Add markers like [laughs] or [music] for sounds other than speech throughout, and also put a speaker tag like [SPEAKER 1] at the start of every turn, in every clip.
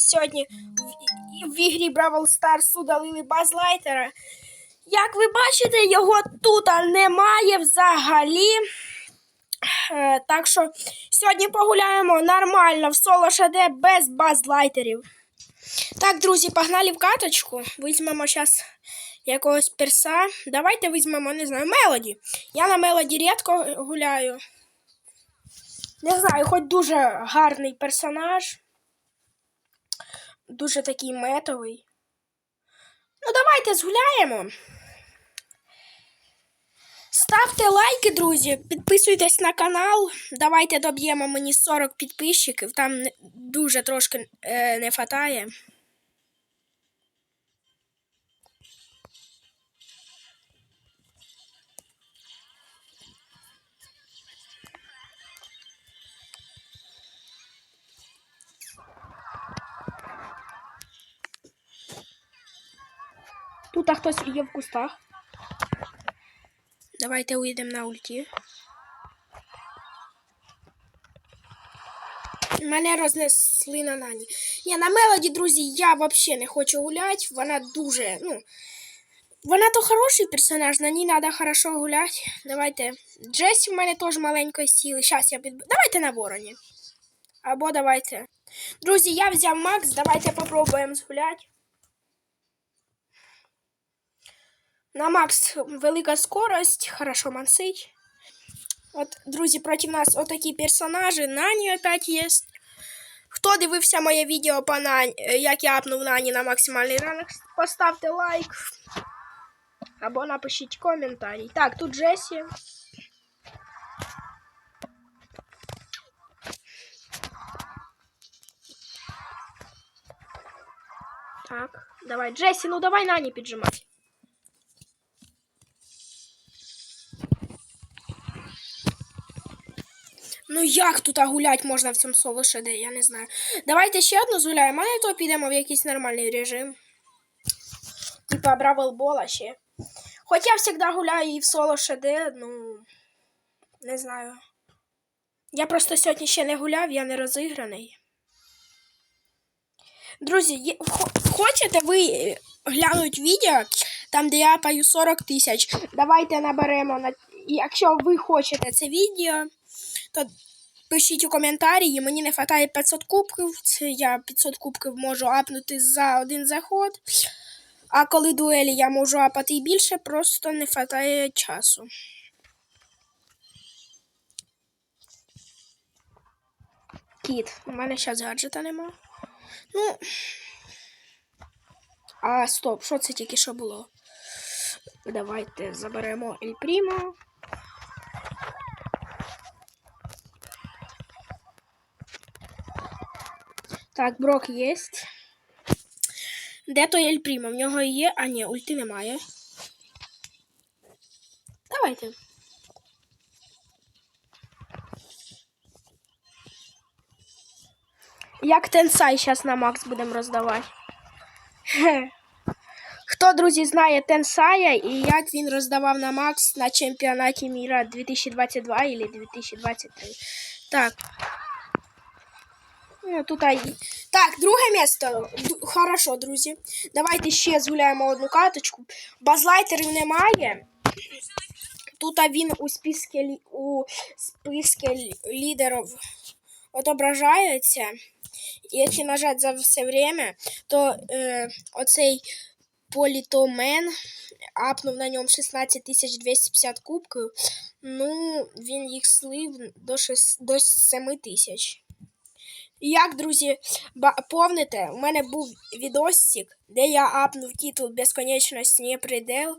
[SPEAKER 1] Сьогодні в, в ігрі Бравл Старс удалили Базлайтера. Як ви бачите, його тут немає взагалі. Е, так що сьогодні погуляємо нормально в соло ШД без базлайтерів. Так, друзі, погнали в каточку. Візьмемо зараз якогось перса. Давайте візьмемо, не знаю, мелоді. Я на мелоді рідко гуляю. Не знаю, хоч дуже гарний персонаж. Дуже такий метовий. Ну, давайте згуляємо. Ставте лайки, друзі, підписуйтесь на канал. Давайте доб'ємо мені 40 підписчиків. Там дуже трошки е, не хватає. Тут хтось є в кустах. Давайте уїдемо на ульті. Мене рознесли на нані. Ні, на мелоді, друзі, я взагалі не хочу гуляти. Вона дуже, ну. Вона то хороший персонаж, на ній треба хорошо гуляти. Давайте. Джесі в мене теж маленької сіли. Зараз я підб... Давайте на вороні. Або давайте. Друзі, я взяв Макс, давайте попробуємо згуляти. На Макс велика скорость, хорошо мансить. От, друзі, проти нас отакі персонажі. Нані опять є. Хто дивився моє відео по Нані, як я апнув Нані на максимальний ранок, поставте лайк. Або напишіть коментарі. Так, тут Джесі. Так, давай, Джесі, ну давай Нані піджимати. Ну як тут гулять можна в цьому соло ШД, я не знаю. Давайте ще одну згуляємо, а то підемо в якийсь нормальний режим. Типа Бравл Бола ще. Хоч я завжди гуляю і в соло ШД, ну не знаю. Я просто сьогодні ще не гуляв, я не розіграний. Друзі, є- хо- хочете ви глянути відео, там де я паю 40 тисяч. Давайте наберемо на. Якщо ви хочете це відео, то пишіть у коментарі. Мені не вистачає 500 кубків. Це я 500 кубків можу апнути за один заход. А коли дуелі я можу апати і більше, просто не вистачає часу. Кіт, у мене зараз гаджета нема. Ну. А, стоп, що це тільки що було? Давайте заберемо Ель Так, Брок є. Де той Ель Прімо? В нього є. А, ні, ульти немає. Давайте. Як Тенсай зараз на Макс будемо роздавати. Хе. [laughs] Хто, друзі, знає Тенсая і як він роздавав на Макс на чемпіонаті міра 2022 або 2023. Так. Ну, тут. Так, друге місце. Хорошо, друзі. Давайте ще згуляємо одну каточку. Базлайтерів немає. Тут він у списку, лі- у списку лі- лідерів отображається. І Якщо нажати за все время, то е, оцей політомен апнув на ньому 16 250 кубків. Ну, він їх слив до, 6, до 7 тисяч. Як, друзі, помните, у мене був відосик, де я апнув титул безконечності не придел.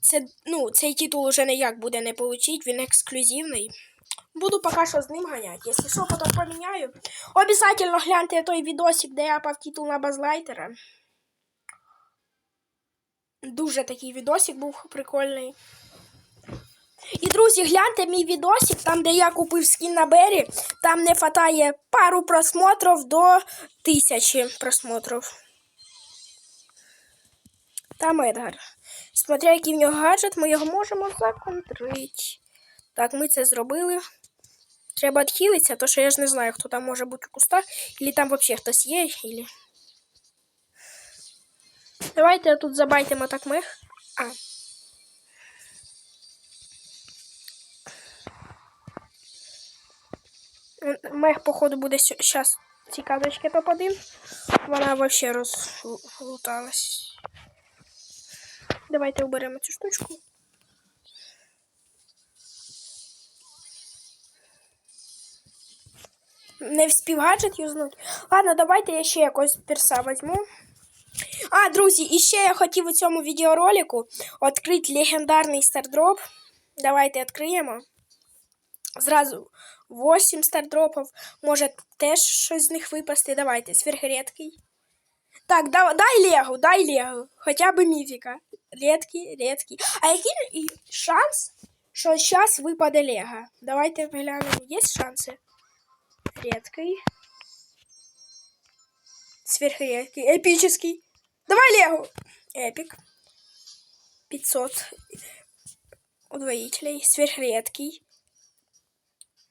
[SPEAKER 1] Це, ну, цей титул уже ніяк буде не получить, він ексклюзивний. Буду поки що з ним ганяти. Якщо що, потім поміняю. Обязательно гляньте той відосик, де я апав титул на базлайтера. Дуже такий відосик був прикольний. І, друзі, гляньте мій відосик, там, де я купив скін на Бері, там не хватає пару просмотрів до тисячі просмотрів. Там Едгар. Смотря який в нього гаджет, ми його можемо законтрити. Так, ми це зробили. Треба відхилитися, то що я ж не знаю, хто там може бути у кустах, или там взагалі хтось є, или... Давайте тут забайтимо так мех. А. Мех, походу, буде зараз ці кадочки топ-1. Вона вообще розлуталась. Давайте оберемо цю штучку. Не вспів гаджет юзнуть. Ладно, давайте я ще якось перса візьму. А, друзі, і ще я хотів у цьому відеоролику відкрити легендарний стардроп. Давайте відкриємо. Зразу 8 стардропів. Може теж щось з них випасти. Давайте, сверхредкий. Так, да, дай Лего, дай Лего. Хоча б міфіка. Редкий, редкий. А який і шанс, що зараз випаде Лего? Давайте глянемо. Є шанси? Редкий. Сверхредкий. Эпический. Давай Лего. Эпик. 500 удвоителей. Сверхредкий.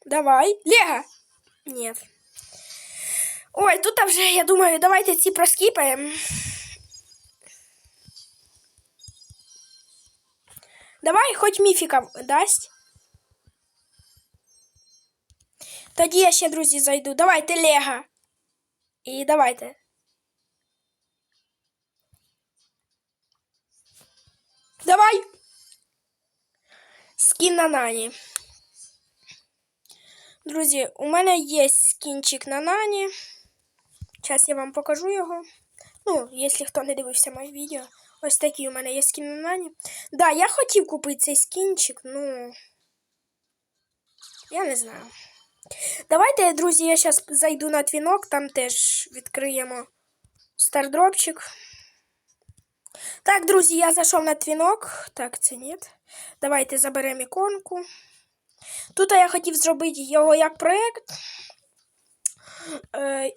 [SPEAKER 1] Давай. Лего. Нет. Ой, тут вже, я думаю, давайте ці проскіпаємо. Давай хоч міфіка дасть. Тоді я ще, друзі, зайду. Давайте Лего. І давайте. Давай. Скін на Нані. Друзі, у мене є скінчик на Нані. Зараз я вам покажу його. Ну, якщо хто не дивився моє відео. Ось такий у мене є скін на Нані. Да, я хотів купити цей скінчик, ну. Я не знаю. Давайте, друзі, я зараз зайду на твінок, там теж відкриємо стардропчик. Так, друзі, я зайшов на твінок. Так, це ні. Давайте заберемо іконку. Тут я хотів зробити його як проєкт. Е,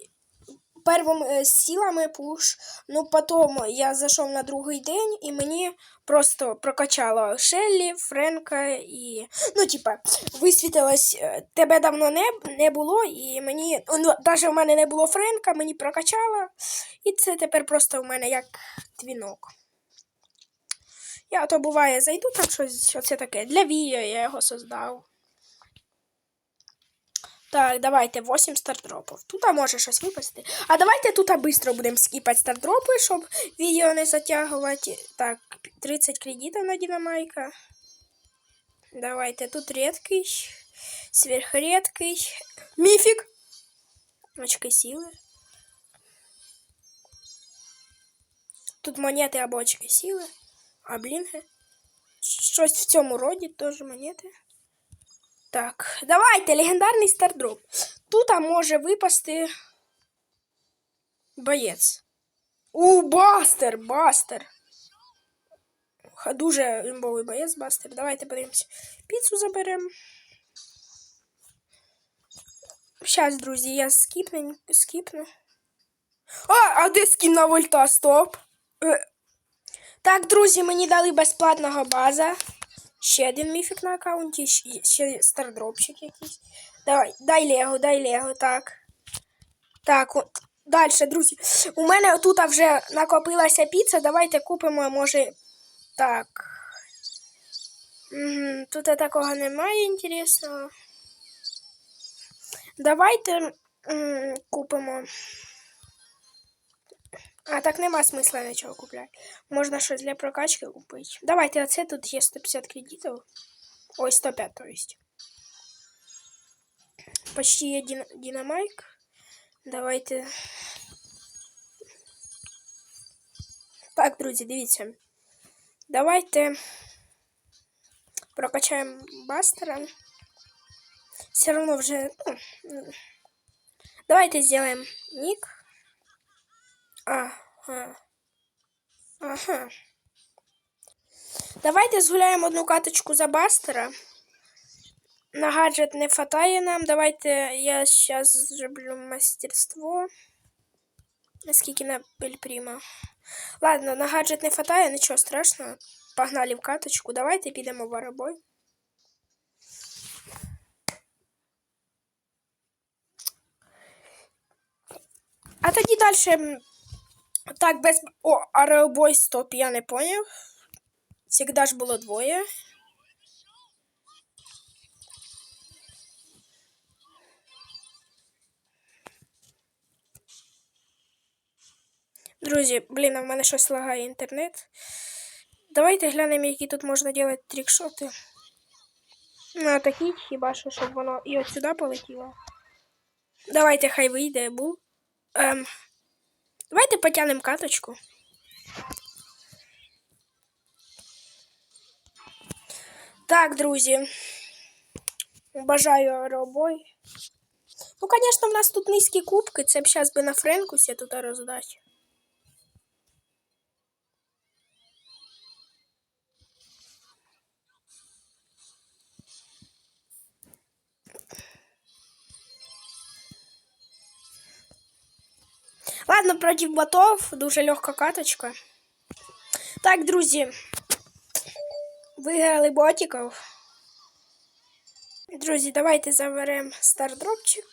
[SPEAKER 1] Первим е, силами пуш. Ну, потім я зайшов на другий день і мені просто прокачало Шеллі, Френка і. Ну, типа, висвітилось, е, тебе давно не, не було, і мені. Ну, навіть в мене не було Френка, мені прокачало. І це тепер просто в мене як твінок. Я то буває зайду там щось, що це таке. Для відео я його создав. Так, давайте 8 стардропів. Тут може щось випасти. А давайте тут швидко будемо скіпати стардропи, щоб відео не затягувати. Так, 30 кредитів на Динамайка. Давайте тут редкий, сверхредкий, міфік. Очки сили. Тут монети або очки сили. А блінги. Щось в цьому роді теж монети. Так, давайте легендарний стардроп. Тут може випасти боєць. У, бастер, бастер. Дуже імбовий боєць, бастер. Давайте подивимось. Піцу заберемо. Зараз, друзі, я скіпну. скіпну. А, а де скін на вольта? Стоп. Е. Так, друзі, мені дали безплатного база. Ще один міфік на аккаунті, ще- стардропчик якийсь. Давай, дай Лего, дай Лего, так. Так. Далі, друзі. У мене тут вже накопилася піца. Давайте купимо, може. Так. Тут такого немає інтересного. Давайте купимо. А так нема смисла нічого купляти. Можна щось для прокачки купити. Давайте оце тут є 150 кредитів. Ой, 105, то есть. Почти є дин динамайк. Давайте. Так, друзі, дивіться. Давайте прокачаємо бастера. Все равно вже. Ну, м. давайте сделаем ник. Ага. Ага. Давайте згуляємо одну каточку за бастера. На гаджет не фатає нам. Давайте я зараз зроблю мастерство. Наскільки на пельприма. Ладно, на гаджет не фатає, нічого страшного. Погнали в каточку. Давайте підемо в арабой. А тоді далі так, без. О, аеробой стоп, я не поняв. Всегда ж було двоє. Друзі, блін, а в мене щось лагає інтернет. Давайте глянемо, які тут можна робити трікшоти. Ну, такі хіба що, щоб воно і от сюди полетіло. Давайте хай вийде бул. Ем, давайте потягнемо каточку. Так, друзі. Бажаю робой. Ну, звісно, в нас тут низькі кубки. Це б зараз би на Френкусі тут роздати. Против ботов дуже легка каточка. Так, друзі. Виграли ботиків. Друзі, давайте заберемо стардропчик.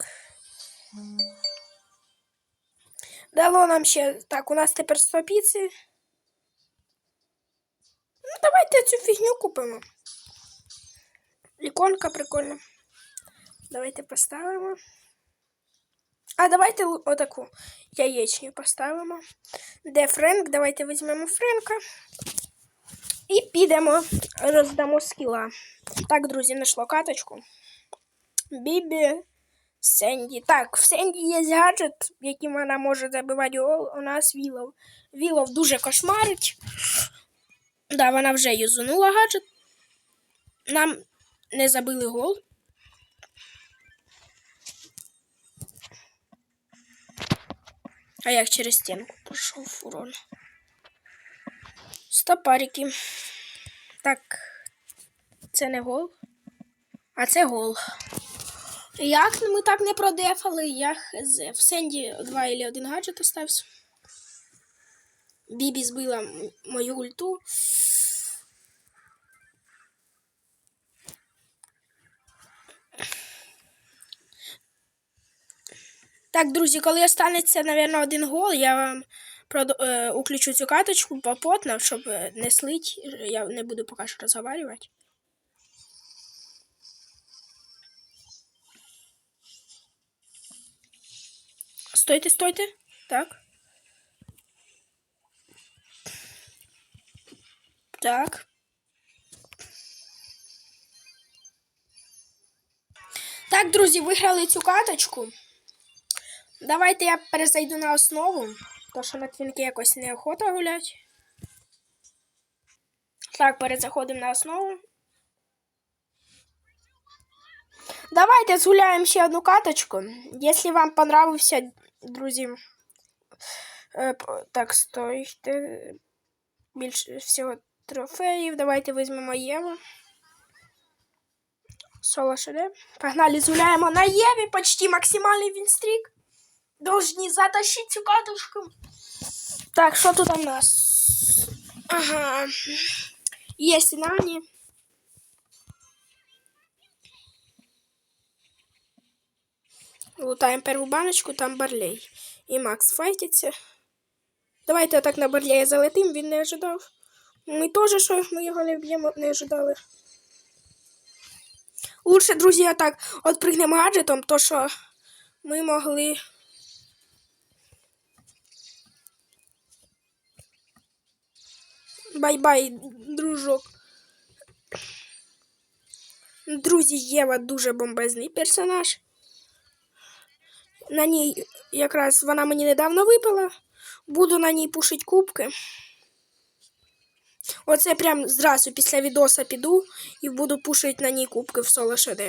[SPEAKER 1] Дало нам ще. Так, у нас тепер 100 піци. Ну, давайте цю фігню купимо. Іконка прикольна. Давайте поставимо. А давайте отаку яєчню поставимо. Де Френк? Давайте візьмемо Френка. І підемо, роздамо скіла. Так, друзі, знайшло каточку. Бібі, Сенді. Так, в Сенді є гаджет, яким вона може забивати гол. У нас Вілов. Вілов дуже кошмарить. Да, вона вже юзунула гаджет. Нам не забили гол. А як через стінку пройшов урон. Стопарики. Так. Це не гол. А це гол. Як ми так не продефали? Я хз. В Сенді 2 или 1 гаджет остався. Бібі збила мою ульту. Так, друзі, коли останеться, мабуть, один гол, я вам продо... е, уключу цю каточку попотно, щоб е, не слить. Я не буду поки що розговаривати. Стойте, стойте. Так. Так. Так, друзі, виграли цю каточку. Давайте я перезайду на основу, то що на твінки якось неохота гулять. Так, перезаходимо на основу. Давайте згуляємо ще одну каточку. Якщо вам понравився, друзі. е, Так, стойте. Більше всього трофеїв. Давайте візьмемо Єву. Соло ШД. Погнали, згуляємо на Єві. Почти максимальний вінстрік. Должны затащить катушку. Так, що тут у нас? Ага. Є Нані. Лутаємо перву баночку, там Барлей. І Макс файтиться. Давайте отак на Барлея залетим, він не ожидав. Ми теж, що ми його не б'ємо, не ожидали. Лучше, друзі, отак от пригнемо гаджетом, то що ми могли. Бай-бай, дружок. Друзі, Єва дуже бомбезний персонаж. На ній якраз вона мені недавно випала. Буду на ній пушить кубки. Оце прям зразу після відоса піду і буду пушити на ній кубки в соло ШД.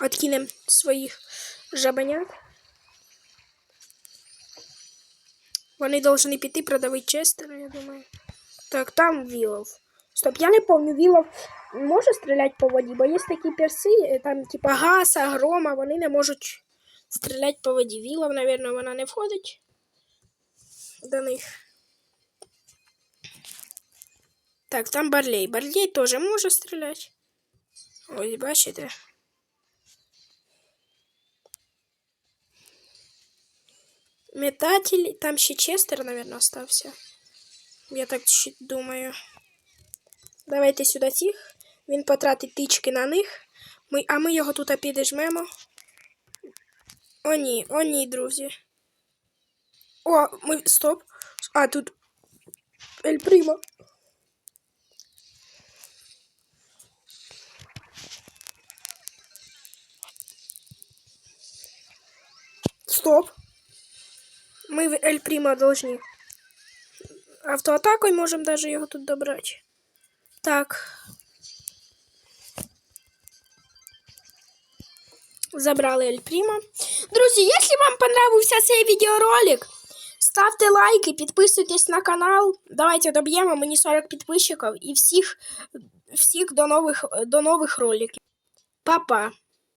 [SPEAKER 1] Откинем своїх жабенят. Вони повинні піти продавити Честера, я думаю. Так, там Вілов. Стоп, я не пам'ятаю, Вілов може стріляти по воді, бо є такі перси, е, там, типа гаса, грома, вони не можуть стріляти по воді. Вілов, мабуть, вона не входить до них. Так, там Барлей. Барлей теж може стріляти. Ось, бачите. Метатель. Там ще Честер, наверное, остався. Я так думаю. Давайте сюди тих. Він потратить тички на них. Ми, а ми його тут підожмемо. О, ні, о, ні, друзі. О, ми. Стоп. А, тут. Ель Примо. Стоп. Мы в Эль Примо должны. Автоатакой можем даже его тут добрать. Так. Забрали Ель Примо. Друзі, якщо вам понравився цей відеоролик, ставте лайки, підписуйтесь на канал. Давайте доб'ємо мені 40 підписчиків і всіх, всіх до нових, до нових роликів. Па-па!